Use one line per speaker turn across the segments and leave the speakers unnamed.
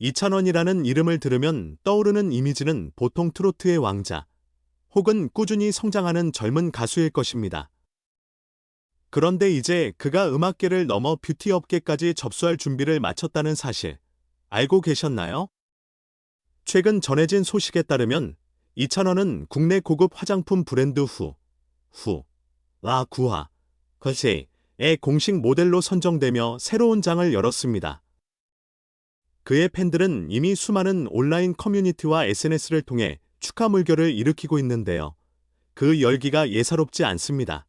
이찬원이라는 이름을 들으면 떠오르는 이미지는 보통 트로트의 왕자 혹은 꾸준히 성장하는 젊은 가수일 것입니다. 그런데 이제 그가 음악계를 넘어 뷰티 업계까지 접수할 준비를 마쳤다는 사실 알고 계셨나요? 최근 전해진 소식에 따르면 이찬원은 국내 고급 화장품 브랜드 후, 후, 라 구하, 걸세의 공식 모델로 선정되며 새로운 장을 열었습니다. 그의 팬들은 이미 수많은 온라인 커뮤니티와 SNS를 통해 축하 물결을 일으키고 있는데요. 그 열기가 예사롭지 않습니다.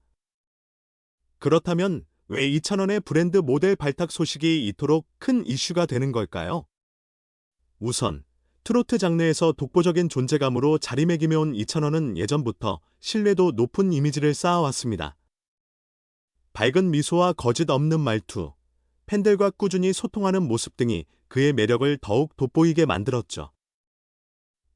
그렇다면 왜 이찬원의 브랜드 모델 발탁 소식이 이토록 큰 이슈가 되는 걸까요? 우선 트로트 장르에서 독보적인 존재감으로 자리매김해온 이찬원은 예전부터 신뢰도 높은 이미지를 쌓아왔습니다. 밝은 미소와 거짓 없는 말투, 팬들과 꾸준히 소통하는 모습 등이 그의 매력을 더욱 돋보이게 만들었죠.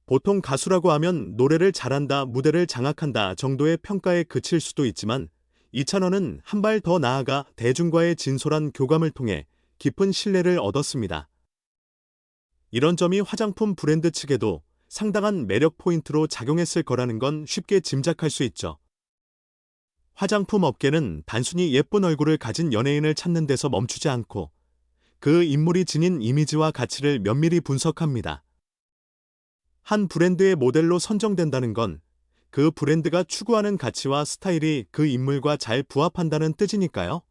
보통 가수라고 하면 노래를 잘한다, 무대를 장악한다 정도의 평가에 그칠 수도 있지만 이찬원은 한 발 더 나아가 대중과의 진솔한 교감을 통해 깊은 신뢰를 얻었습니다. 이런 점이 화장품 브랜드 측에도 상당한 매력 포인트로 작용했을 거라는 건 쉽게 짐작할 수 있죠. 화장품 업계는 단순히 예쁜 얼굴을 가진 연예인을 찾는 데서 멈추지 않고 그 인물이 지닌 이미지와 가치를 면밀히 분석합니다. 한 브랜드의 모델로 선정된다는 건 그 브랜드가 추구하는 가치와 스타일이 그 인물과 잘 부합한다는 뜻이니까요.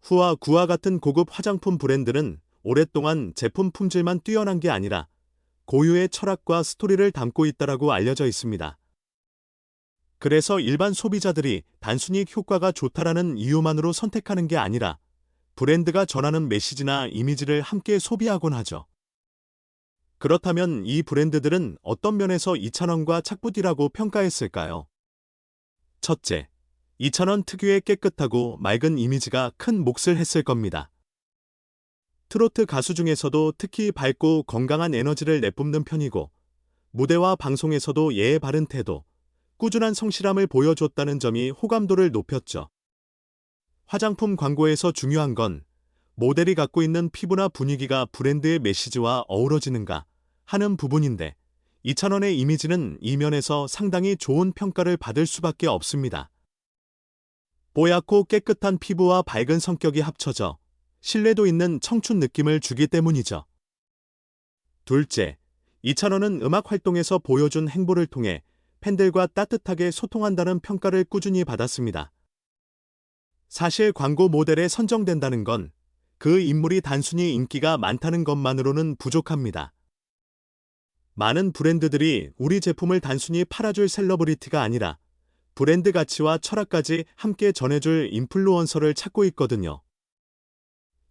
후와 구와 같은 고급 화장품 브랜드는 오랫동안 제품 품질만 뛰어난 게 아니라 고유의 철학과 스토리를 담고 있다라고 알려져 있습니다. 그래서 일반 소비자들이 단순히 효과가 좋다라는 이유만으로 선택하는 게 아니라 브랜드가 전하는 메시지나 이미지를 함께 소비하곤 하죠. 그렇다면 이 브랜드들은 어떤 면에서 2,000원과 착붙이라고 평가했을까요? 첫째, 2,000원 특유의 깨끗하고 맑은 이미지가 큰 몫을 했을 겁니다. 트로트 가수 중에서도 특히 밝고 건강한 에너지를 내뿜는 편이고 무대와 방송에서도 예의 바른 태도, 꾸준한 성실함을 보여줬다는 점이 호감도를 높였죠. 화장품 광고에서 중요한 건 모델이 갖고 있는 피부나 분위기가 브랜드의 메시지와 어우러지는가 하는 부분인데 2,000원의 이미지는 이면에서 상당히 좋은 평가를 받을 수밖에 없습니다. 뽀얗고 깨끗한 피부와 밝은 성격이 합쳐져 신뢰도 있는 청춘 느낌을 주기 때문이죠. 둘째, 2,000원은 음악 활동에서 보여준 행보를 통해 팬들과 따뜻하게 소통한다는 평가를 꾸준히 받았습니다. 사실 광고 모델에 선정된다는 건 그 인물이 단순히 인기가 많다는 것만으로는 부족합니다. 많은 브랜드들이 우리 제품을 단순히 팔아줄 셀러브리티가 아니라 브랜드 가치와 철학까지 함께 전해줄 인플루언서를 찾고 있거든요.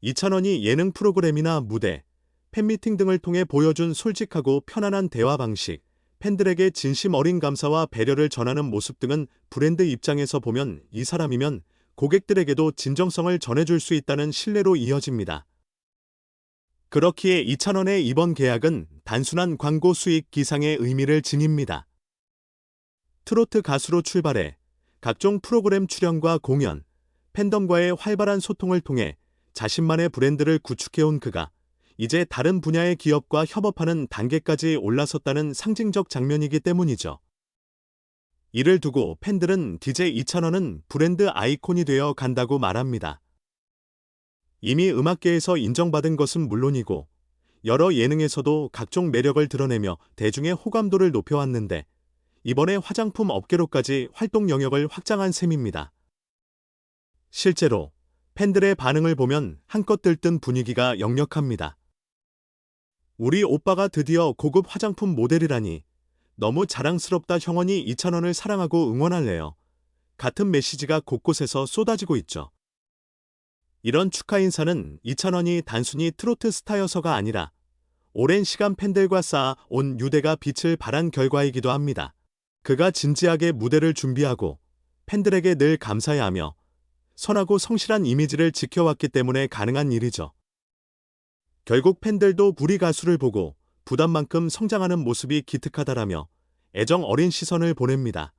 2,000원이 예능 프로그램이나 무대, 팬미팅 등을 통해 보여준 솔직하고 편안한 대화 방식, 팬들에게 진심 어린 감사와 배려를 전하는 모습 등은 브랜드 입장에서 보면 이 사람이면 고객들에게도 진정성을 전해줄 수 있다는 신뢰로 이어집니다. 그렇기에 2,000원의 이번 계약은 단순한 광고 수익 기상의 의미를 지닙니다. 트로트 가수로 출발해 각종 프로그램 출연과 공연, 팬덤과의 활발한 소통을 통해 자신만의 브랜드를 구축해온 그가 이제 다른 분야의 기업과 협업하는 단계까지 올라섰다는 상징적 장면이기 때문이죠. 이를 두고 팬들은 DJ 2,000원은 브랜드 아이콘이 되어 간다고 말합니다. 이미 음악계에서 인정받은 것은 물론이고 여러 예능에서도 각종 매력을 드러내며 대중의 호감도를 높여왔는데 이번에 화장품 업계로까지 활동 영역을 확장한 셈입니다. 실제로 팬들의 반응을 보면 한껏 들뜬 분위기가 역력합니다. 우리 오빠가 드디어 고급 화장품 모델이라니 너무 자랑스럽다 형원이 2,000원을 사랑하고 응원할래요. 같은 메시지가 곳곳에서 쏟아지고 있죠. 이런 축하 인사는 이찬원이 단순히 트로트 스타여서가 아니라 오랜 시간 팬들과 쌓아 온 유대가 빛을 발한 결과이기도 합니다. 그가 진지하게 무대를 준비하고 팬들에게 늘 감사해 하며 선하고 성실한 이미지를 지켜왔기 때문에 가능한 일이죠. 결국 팬들도 우리 가수를 보고 부담만큼 성장하는 모습이 기특하다라며 애정 어린 시선을 보냅니다.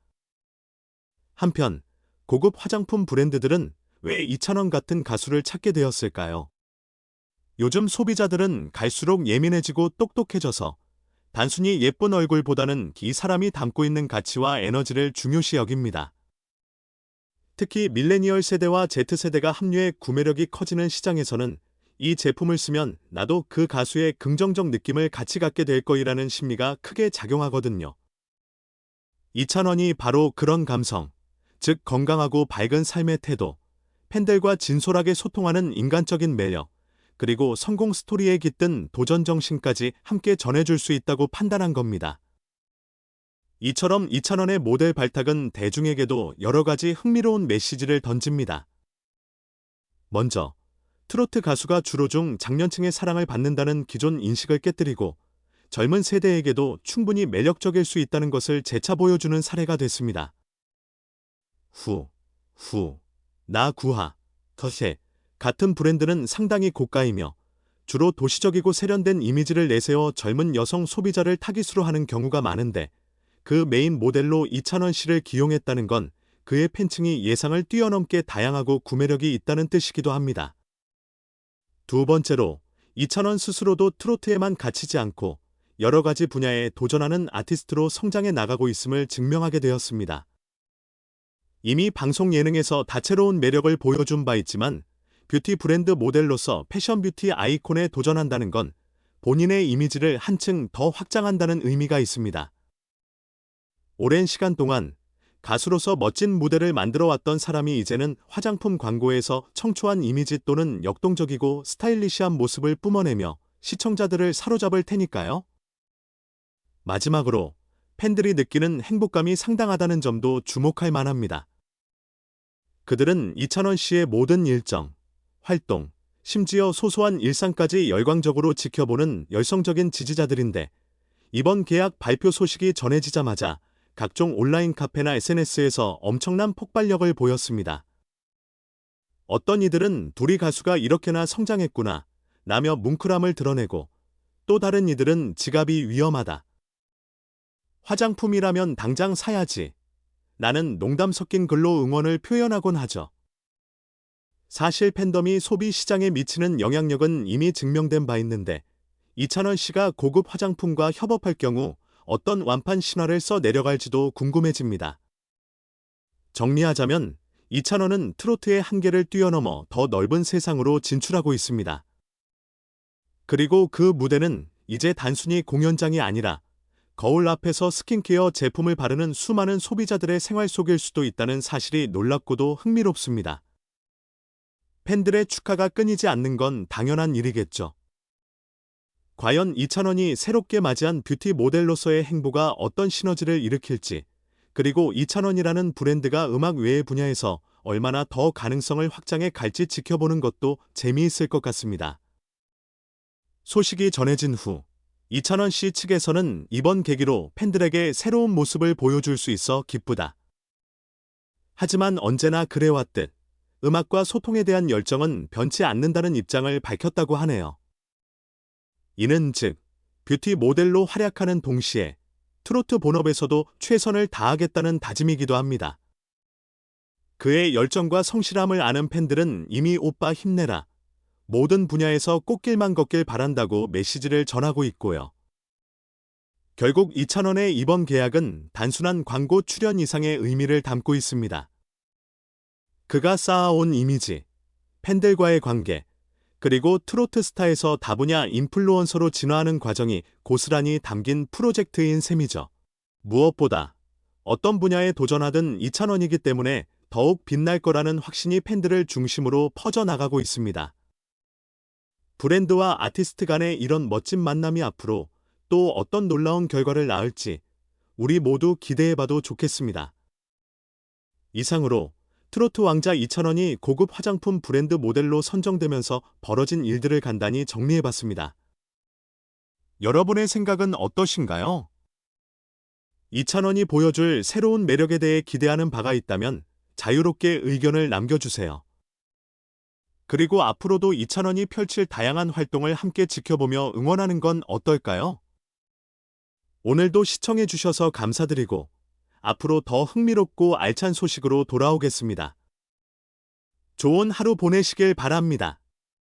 한편 고급 화장품 브랜드들은 왜 이찬원 같은 가수를 찾게 되었을까요? 요즘 소비자들은 갈수록 예민해지고 똑똑해져서 단순히 예쁜 얼굴보다는 이 사람이 담고 있는 가치와 에너지를 중요시 여깁니다. 특히 밀레니얼 세대와 Z세대가 합류해 구매력이 커지는 시장에서는 이 제품을 쓰면 나도 그 가수의 긍정적 느낌을 같이 갖게 될 거이라는 심리가 크게 작용하거든요. 2,000원이 바로 그런 감성, 즉 건강하고 밝은 삶의 태도, 팬들과 진솔하게 소통하는 인간적인 매력, 그리고 성공 스토리에 깃든 도전 정신까지 함께 전해줄 수 있다고 판단한 겁니다. 이처럼 2,000원의 모델 발탁은 대중에게도 여러 가지 흥미로운 메시지를 던집니다. 먼저, 트로트 가수가 주로 중 장년층의 사랑을 받는다는 기존 인식을 깨뜨리고 젊은 세대에게도 충분히 매력적일 수 있다는 것을 재차 보여주는 사례가 됐습니다. 후, 후, 나 구하, 더세 같은 브랜드는 상당히 고가이며 주로 도시적이고 세련된 이미지를 내세워 젊은 여성 소비자를 타깃으로 하는 경우가 많은데 그 메인 모델로 이찬원 씨를 기용했다는 건 그의 팬층이 예상을 뛰어넘게 다양하고 구매력이 있다는 뜻이기도 합니다. 두 번째로 이찬원 스스로도 트로트에만 갇히지 않고 여러 가지 분야에 도전하는 아티스트로 성장해 나가고 있음을 증명하게 되었습니다. 이미 방송 예능에서 다채로운 매력을 보여준 바 있지만 뷰티 브랜드 모델로서 패션 뷰티 아이콘에 도전한다는 건 본인의 이미지를 한층 더 확장한다는 의미가 있습니다. 오랜 시간 동안 가수로서 멋진 무대를 만들어 왔던 사람이 이제는 화장품 광고에서 청초한 이미지 또는 역동적이고 스타일리시한 모습을 뿜어내며 시청자들을 사로잡을 테니까요. 마지막으로 팬들이 느끼는 행복감이 상당하다는 점도 주목할 만합니다. 그들은 이찬원 씨의 모든 일정, 활동, 심지어 소소한 일상까지 열광적으로 지켜보는 열성적인 지지자들인데 이번 계약 발표 소식이 전해지자마자 각종 온라인 카페나 SNS에서 엄청난 폭발력을 보였습니다. 어떤 이들은 둘이 가수가 이렇게나 성장했구나 라며 뭉클함을 드러내고 또 다른 이들은 지갑이 위험하다. 화장품이라면 당장 사야지. 나는 농담 섞인 글로 응원을 표현하곤 하죠. 사실 팬덤이 소비 시장에 미치는 영향력은 이미 증명된 바 있는데 이찬원 씨가 고급 화장품과 협업할 경우 어떤 완판 신화를 써 내려갈지도 궁금해집니다. 정리하자면 이찬원은 트로트의 한계를 뛰어넘어 더 넓은 세상으로 진출하고 있습니다. 그리고 그 무대는 이제 단순히 공연장이 아니라 거울 앞에서 스킨케어 제품을 바르는 수많은 소비자들의 생활 속일 수도 있다는 사실이 놀랍고도 흥미롭습니다. 팬들의 축하가 끊이지 않는 건 당연한 일이겠죠. 과연 이찬원이 새롭게 맞이한 뷰티 모델로서의 행보가 어떤 시너지를 일으킬지, 그리고 이찬원이라는 브랜드가 음악 외의 분야에서 얼마나 더 가능성을 확장해 갈지 지켜보는 것도 재미있을 것 같습니다. 소식이 전해진 후 이찬원 씨 측에서는 이번 계기로 팬들에게 새로운 모습을 보여줄 수 있어 기쁘다. 하지만 언제나 그래왔듯 음악과 소통에 대한 열정은 변치 않는다는 입장을 밝혔다고 하네요. 이는 즉, 뷰티 모델로 활약하는 동시에 트로트 본업에서도 최선을 다하겠다는 다짐이기도 합니다. 그의 열정과 성실함을 아는 팬들은 이미 오빠 힘내라. 모든 분야에서 꽃길만 걷길 바란다고 메시지를 전하고 있고요. 결국 이찬원의 이번 계약은 단순한 광고 출연 이상의 의미를 담고 있습니다. 그가 쌓아온 이미지, 팬들과의 관계, 그리고 트로트 스타에서 다분야 인플루언서로 진화하는 과정이 고스란히 담긴 프로젝트인 셈이죠. 무엇보다 어떤 분야에 도전하든 이찬원이기 때문에 더욱 빛날 거라는 확신이 팬들을 중심으로 퍼져나가고 있습니다. 브랜드와 아티스트 간의 이런 멋진 만남이 앞으로 또 어떤 놀라운 결과를 낳을지 우리 모두 기대해봐도 좋겠습니다. 이상으로 트로트 왕자 이찬원이 고급 화장품 브랜드 모델로 선정되면서 벌어진 일들을 간단히 정리해봤습니다. 여러분의 생각은 어떠신가요? 이찬원이 보여줄 새로운 매력에 대해 기대하는 바가 있다면 자유롭게 의견을 남겨주세요. 그리고 앞으로도 이찬원이 펼칠 다양한 활동을 함께 지켜보며 응원하는 건 어떨까요? 오늘도 시청해주셔서 감사드리고 앞으로 더 흥미롭고 알찬 소식으로 돌아오겠습니다. 좋은 하루 보내시길 바랍니다.